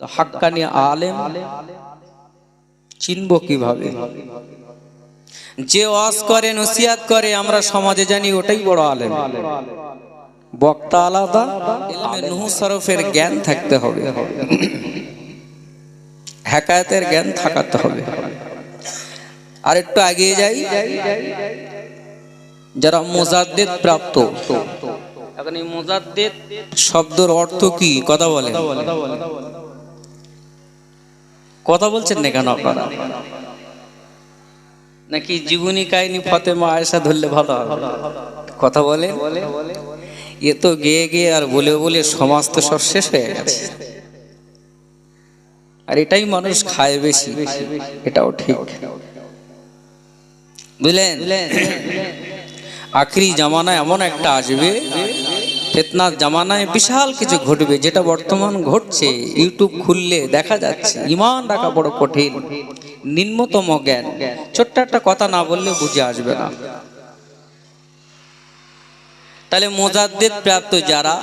হাক্কানি আলেম চিনব কীভাবে? যে ওয়াজ করে নসিহাত করে আমরা সমাজে জানি ওটাই বড় আলেম। বক্তা আলাদা নুহ সরফের জ্ঞান থাকতে হবে। হেকায়তের জ্ঞান থাকাতে হবে। আর একটু এগিয়ে যাই। যারা মোজাদ্দেদ প্রাপ্ত এখন এই মোজাদ্দেদ শব্দের অর্থ কি? কথা বলে কথা বলছেন না কেন আপনারা? নাকি জীবনী কাহিনী ফতেমা আয়সা ধরলে ভালো হবে? কথা বলে এ তো গেয়ে গিয়ে আর বলে বলে সমাজ তো সব শেষ হয়ে গেছে। আর এটাই মানুষ খায় বেশি, এটাও ঠিক। বুঝলেন? আখরি জামানা এমন একটা আসবে ফেতনার জামানায় বিশাল কিছু ঘটবে, যেটা বর্তমান ঘটছে। ইউটিউব খুললে দেখা যাচ্ছে, ইমান রাখা বড় কঠিন, নিম্নতম জ্ঞান। ছোট্ট একটা কথা না বললে বুঝে আসবে না। তাহলে মোজাদ্দেদ প্রাপ্ত যারা,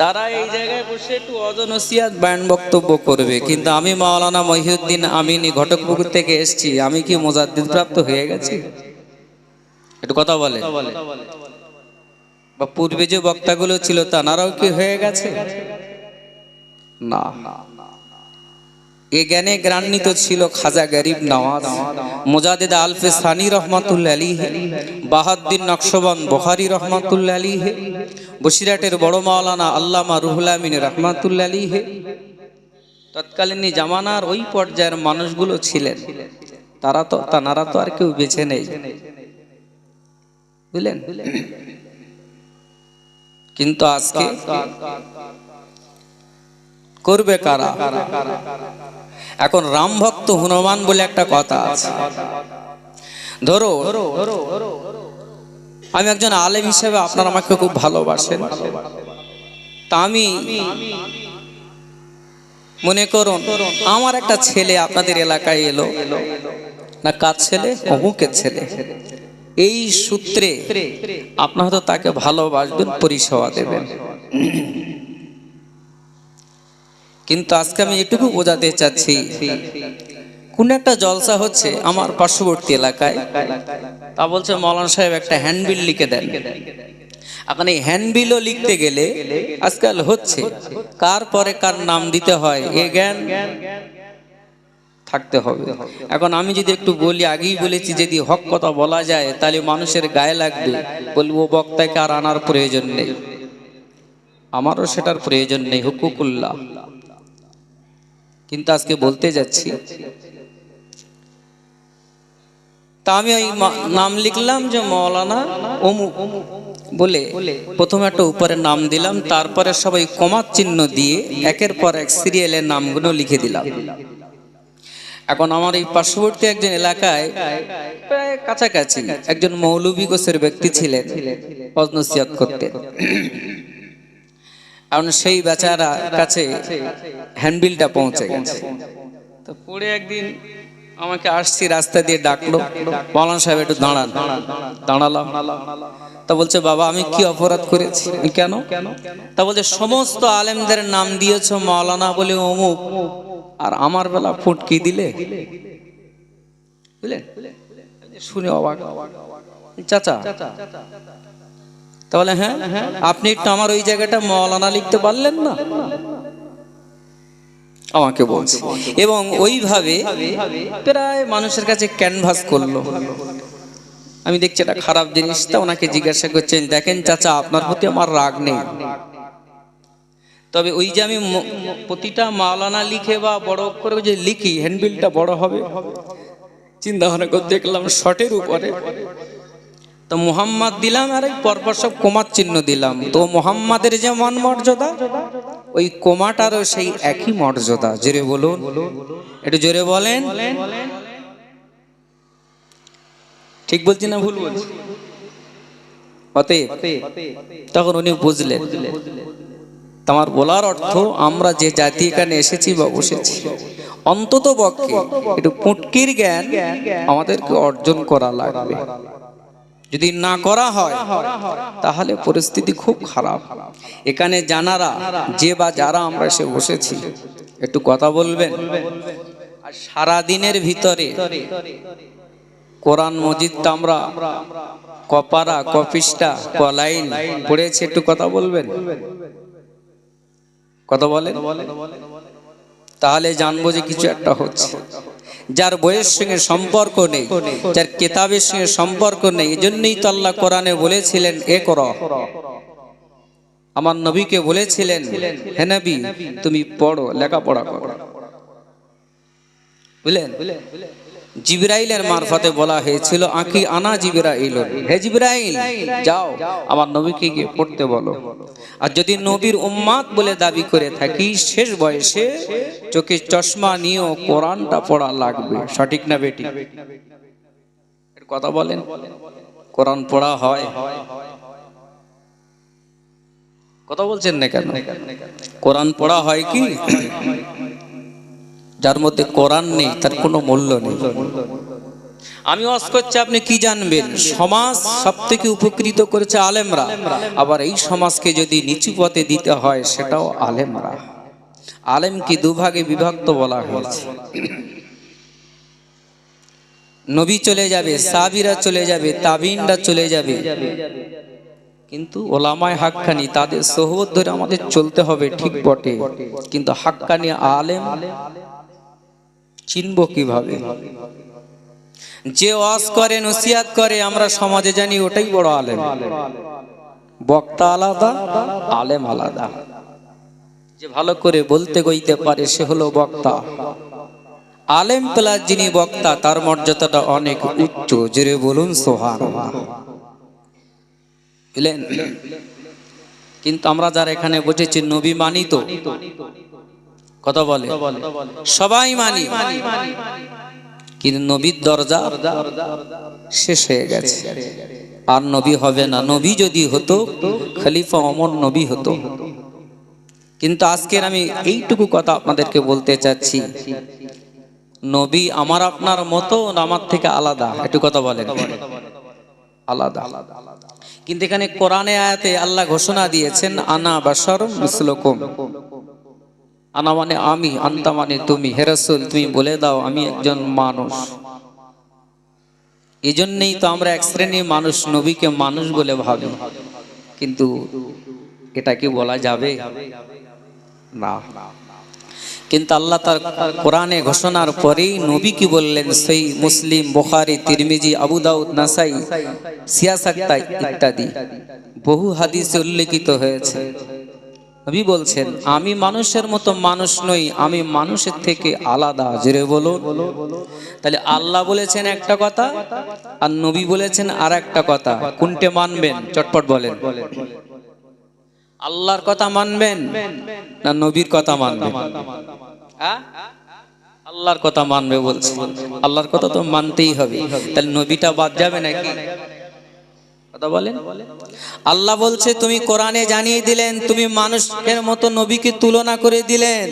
তারা এই জায়গায় বসে একটু অজনসিয়াত বায়ান বক্তব্য করবে। কিন্তু আমি মাওলানা মহিউদ্দিন আমিনী ঘটকপুকুর থেকে এসেছি, আমি কি মোজাদ্দিদ প্রাপ্ত হয়ে গেছি? একটু কথা বলে। বা পূর্বে যে বক্তাগুলো ছিল তানারাও কি হয়ে গেছে? না। এ জ্ঞানে জ্ঞানান্বিত ছিল খাজা গরিব নওয়াজ মুজাদিদ আলফে সানি রহমাতুল্লা আলী বাহাদ্দিন নকশবন বখারি রহমাতুল্লা আলী বসিরাটের বড় মাওলানা আল্লামা রুহুল আমিন রহমাতুল্লা আলী তৎকালীন জামানার ওই পর্যায়ের মানুষগুলো ছিলেন। তারা তো তানারা তো আর কেউ বেছে নেই। বুঝলেন? কিন্তু আজকে করবে কারা? এখন রাম ভক্ত হনুমান বলে একটা কথা আছে। ধরো, আমি একজন আলেম হিসেবে আপনার আমাকে খুব ভালোবাসেন। তা আমি মনে করুন, আমার একটা ছেলে আপনাদের এলাকায় এলো। না কার ছেলে? অমুকের ছেলে। এই সূত্রে আপনার হয়তো তাকে ভালোবাসবেন, পরিষেবা দেবেন। কিন্তু আজকে আমি এটুকু বোঝাতে চাচ্ছি, কোন একটা জলসা হচ্ছে আমার পার্শ্ববর্তী এলাকায়। তা বলছে মৌলানা সাহেব একটা হ্যান্ডবিল লিখে দেন। এখন এই হ্যান্ডবিলও লিখতে গেলে আজকাল হচ্ছে, কার পরে কার নাম দিতে হয়, এ জ্ঞান থাকতে হবে। এখন আমি যদি একটু বলি, আগেই বলেছি, যদি হক কথা বলা যায়, তাহলে মানুষের গায়ে লাগবে। বলব, বক্তাকে আর আনার প্রয়োজন নেই। আমারও সেটার প্রয়োজন নেই, হুকুকুল্লাহ। কিন্তু আজকে বলতে যাচ্ছি, তা আমি ওই নাম লিখলাম যে মৌলানা অমুক বলে, প্রথমে একটা উপরে নাম দিলাম, তারপরে সবাই কমার চিহ্ন দিয়ে একের পর এক সিরিয়ালের নামগুলো লিখে দিলাম। এখন আমার এই পার্শ্ববর্তী একজন এলাকায় প্রায় কাছাকাছি একজন মৌলবী গোছের ব্যক্তি ছিলেন অজনসিয়াত করতেন এখন সেই বেচারা কাছে হ্যান্ডবিলটা পৌঁছে গেছে। তো পরে একদিন আমাকে আসছি, রাস্তা দিয়ে ডাকলো, মৌলানা সাহেব একটু দাঁড়ান। দাঁড়ালাম। তা বলছে, বাবা, আমি কি অপরাধ করেছি? আমি কেন? তা বলছে, সমস্ত আলেমদের নাম দিয়েছ মৌলানা বলে অমুক। আর আমার বেলা ফুটকি দিলে? বুঝলেন? শুনে অবাক। চাচা, তাহলে হ্যাঁ আপনি একটু আমার ওই জায়গাটা মৌলানা লিখতে পারলেন না? আমাকে বলছে। এবং ওইভাবে প্রায় মানুষের কাছে ক্যানভাস করল। আমি দেখছি এটা খারাপ জিনিস, তা ওনাকে জিজ্ঞাসা করছেন, দেখেন চাচা, আপনার প্রতি আমার রাগ নেই। তবে ওই যে আমি প্রতিটা মাওলানা লিখে বা বড় করে যে লিখি হ্যান্ডবিলটা বড় হবে। চিন্তা ভাবনা করে দেখলাম শর্টের উপরে। তো মোহাম্মদ দিলাম আর পরপর সব কোমার চিহ্ন দিলাম। তো মোহাম্মদের যে মান মর্যাদা, ওই কোমাটারও সেই একই মর্যাদা। জোরে বলুন। একটু জোরে বলেন। ঠিক বলছি না ভুল বলছি? অতএব, তখন উনি বুঝলেন। তোমার বলার অর্থ আমরা যে জাতি এখানে এসেছি বা বসেছি, অন্তত পক্ষে একটু পুটকির জ্ঞান আমাদেরকে অর্জন করা লাগবে। যদি না করা হয়, তাহলে পরিস্থিতি খুব খারাপ। এখানে জানারা যে বা যারা আমরা এসে বসেছি, একটু কথা বলবেন? আর সারা দিনের ভিতরে কোরআন মজিদটা আমরা কপারা, কপিসটা কলাইন পড়েছি, একটু কথা বলবেন? কথা বলে তাহলে জানব যে কিছু একটা হচ্ছে। যার বইয়ের সঙ্গে সম্পর্ক নেই, যার কেতাবের সঙ্গে সম্পর্ক নেই এই জন্যই তো আল্লাহ কোরআনে বলেছিলেন, এ কর। আমার নবীকে বলেছিলেন, হে নবী, তুমি পড়ো, লেখাপড়া করো। বুঝলেন? জিব্রাইলের মারফতে বলা হয়েছিল, আঁকি আনা জিব্রাইল হে জিব্রাইল, যাও, আমার নবীকে গিয়ে পড়তে বলো। আর যদি নবীর উম্মাদ বলে দাবি করে থাকি, শেষ বয়সে চোখে চশমা নিয়েও কোরআনটা পড়া লাগবে। সঠিক না বেটি কথা বলেন? কোরআন পড়া হয়? কথা বলছেন না কেন? কোরআন পড়া হয় কি? যার মধ্যে কোরআন নেই, তার কোনো মূল্য নেই। আমি ওয়াজ করছি, আপনি কি জানবেন? সমাজ সব থেকে উপকৃত করেছে আলেমরা। আবার এই সমাজকে যদি নিচু পথে দিতে হয়, সেটাও আলেমরা। আলেমকে দুভাগে বিভক্ত বলা হয়েছে। নবী চলে যাবে সাবিরা চলে যাবে, তাবিনরা চলে যাবে। কিন্তু ওলামায় হাক্কানি, তাদের সোহবত ধরে আমাদের চলতে হবে ঠিক বটে কিন্তু হাক্কানি আলেম চিনব কীভাবে? যে ওয়াজ করে, নসিহাত করে, আমরা সমাজে জানি ওটাই বড় আলেম। বক্তা আলাদা, আলেম আলাদা। যে ভালো করে বলতে গইতে পারে, সে হলো বক্তা। আলেম প্লাস যিনি বক্তা, তার মর্যাদাটা অনেক উচ্চ। জোরে বলুন সোহান কিন্তু আমরা যারা এখানে বসেছি, নবী মানি তো কথা বলে। সবাই মানি। কিন্তু নবীর দরজা শেষ হয়ে গেছে। আর নবী হবে না। নবী যদি হতো, খলিফা অমর নবী হতো। কিন্তু আজকের আমি এইটুকু কথা আপনাদেরকে বলতে চাচ্ছি। নবী আমার আপনার মতো আমার থেকে আলাদা? একটু কথা বলেন। আলাদা। কিন্তু এখানে কোরআনে আয়াতে আল্লাহ ঘোষণা দিয়েছেন, আনা বাসর মিসলকুম। আনা মানে আমি, আন্তা মানে তুমি। হেরাসুল তুমি বলে দাও, আমি একজন মানুষ। এই জন্যেই তো আমরা এক শ্রেণির মানুষ, নবীকে মানুষ বলে ভাবি। কিন্তু এটা কি বলা যাবে? না। কিন্তু আল্লাহ তার কোরআনে ঘোষণার পরেই নবী কি বললেন? সেই মুসলিম, বোখারি, তিরমিজি, আবু দাউদ, নাসাই সিয়াসাক্তা ইত্যাদি। বহু হাদিসে উল্লেখিত হয়েছে। নবী বলছেন, আমি মানুষের মতো মানুষ নই, আমি মানুষের থেকে আলাদা। জেরে বলো তাহলে আল্লাহ বলেছেন একটা কথা, আর নবী বলেছেন আর একটা কথা। কোনটে মানবেন? চটপট বলেন। আল্লাহর কথা মানবেন না নবীর কথা মানবেন? হ্যাঁ? আল্লাহর কথা মানবে বলছে। আল্লাহর কথা তো মানতেই হবে। তাহলে নবীটা বাদ যাবে নাকি? কথা বলেন? আল্লাহ বলছে, তুমি কোরআনে জানিয়ে দিলেন, তুমি মানুষের মতো নবীকে তুলনা করে দিলেন।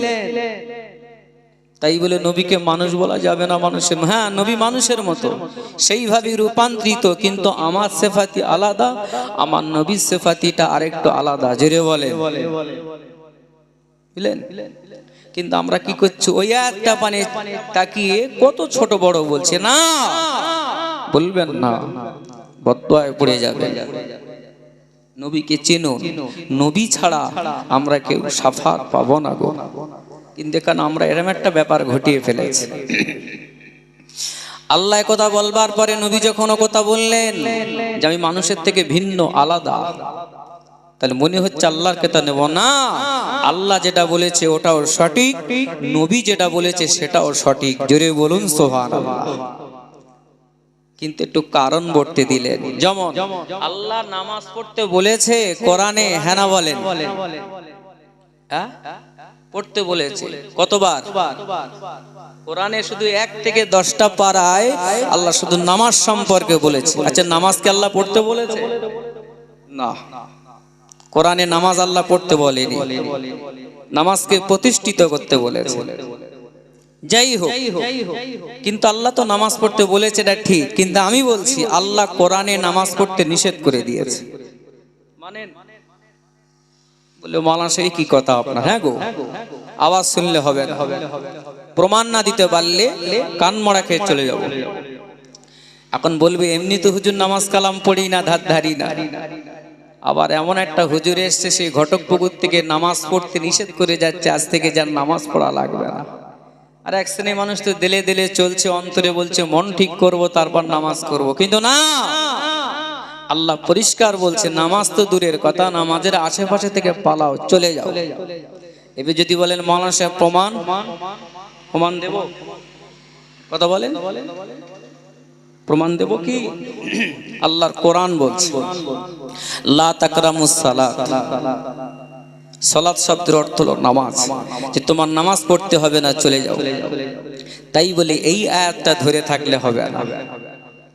তাই বলে নবীকে মানুষ বলা যাবে না মানুষের হ্যাঁ নবী মানুষের মতো। সেইভাবে রূপান্তরিত, কিন্তু আমার সেফাতি আলাদা, আমার নবীর সেফাতিটা আরেকটু আলাদা। জেরে বলে বুঝলেন? কিন্তু আমরা কি করছি? ওই একটা পানে তাকিয়ে কত ছোট বড় বলছে, না, বলবেন না। পড়ে যাবে। নবীকে চেনো, নবী ছাড়া আমরা কেউ সাফাত পাবো না গো। কিন্তু এখানে আমরা এরম একটা ব্যাপার ঘটিয়ে ফেলেছি। আল্লাহ কথা বলবার পরে নবী যখন কথা বললেন যে আমি মানুষের থেকে ভিন্ন, আলাদা, তাহলে মনে হচ্ছে আল্লাহর কথা নেব না। আল্লাহ যেটা বলেছে ওটাও সঠিক, নবী যেটা বলেছে সেটাও সঠিক। জোরে বলুন সোহান কিন্তু একটু কারণ বলতে দিলেন। যেমন, আল্লাহ নামাজ পড়তে বলেছে, কোরআনে হ্যাঁ না বলেন। হ্যাঁ? পড়তে বলেছে। কতবার? কোরআনে শুধু এক থেকে দশটা পারায় আল্লাহ শুধু নামাজ সম্পর্কে বলেছে। আচ্ছা নামাজকে আল্লাহ পড়তে বলেছে? না। কোরআনে নামাজ আল্লাহ পড়তে বলেনি। নামাজকে প্রতিষ্ঠিত করতে বলেছে। যাই হোক কিন্তু আল্লাহ তো নামাজ পড়তে বলেছে এটা ঠিক। কিন্তু আমি বলছি আল্লাহ কোরআনে নামাজ পড়তে নিষেধ করে দিয়েছে। বলে মালা সেই কি কথা আপনার? হ্যাঁ গো আওয়াজ শুনলে হবে না। প্রমাণ না দিতে পারলে কান মরা খেয়ে চলে যাব। এখন বলবে এমনি তো হুজুর নামাজ কালাম পড়ি না ধার ধারি না। আবার এমন একটা হুজুর এসছে সেই ঘটক পুকুর থেকে নামাজ পড়তে নিষেধ করে যাচ্ছে আজ থেকে যার নামাজ পড়া লাগবে না। আর এক শ্রেণির মানুষ তো দিলে দিলে চলছে, অন্তরে বলছে, মন ঠিক করব, তারপর নামাজ করব। কিন্তু না! আল্লাহ পরিষ্কার বলছে, নামাজ তো দূরের কথা, নামাজের আশেপাশে থেকে পালাও, চলে যাও। এবার যদি বলেন, মৌলানা প্রমাণ? প্রমাণ দেব? কথা বলেন? প্রমাণ দেব কি? আল্লাহর কোরআন বলছে, লা তাকরামুস সালাত। সালাত শব্দের অর্থ হলো নামাজ। যে তোমার নামাজ পড়তে হবে না, চলে যাও। তাই বলে এই আয়াতটা ধরে থাকলে হবে না।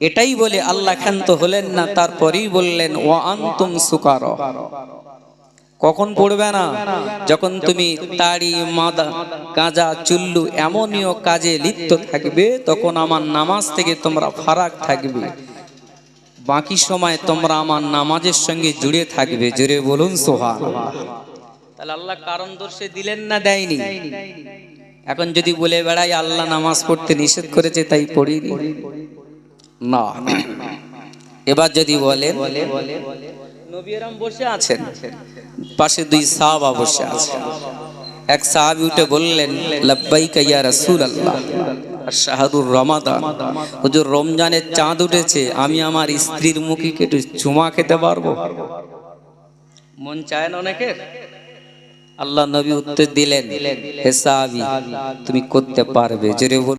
এটাই বলে আল্লাহ ক্ষান্ত হলেন না, তারপরেই বললেন ও আন্তুম সুকার। কখন পড়বে না? যখন তুমি তাড়ি মাদা, গাঁজা, চুল্লু এমনইও কাজে লিপ্ত থাকবে, তখন আমার নামাজ থেকে তোমরা ফারাক থাকবে। বাকি সময় তোমরা আমার নামাজের সঙ্গে জুড়ে থাকবে। জুড়ে বলুন সোহান তাহলে আল্লাহ কারণ দর্শে দিলেন না, দেয়নি। এখন যদি বলে বেড়াই আল্লাহ নামাজ পড়তে নিষেধ করেছে, তাই পড়িনি না। এবার যদি নবীরাম বসে আছেন, পাশে দুই বসে এক উঠে বললেন রমজানের চাঁদ উঠেছে, আমি আমার স্ত্রীর মুখে একটু চুমা খেতে পারব? মন চায় না অনেকের? আল্লাহ নবী উত্তর দিলেন হে সাহাবী তুমি করতে পারবে। জোরে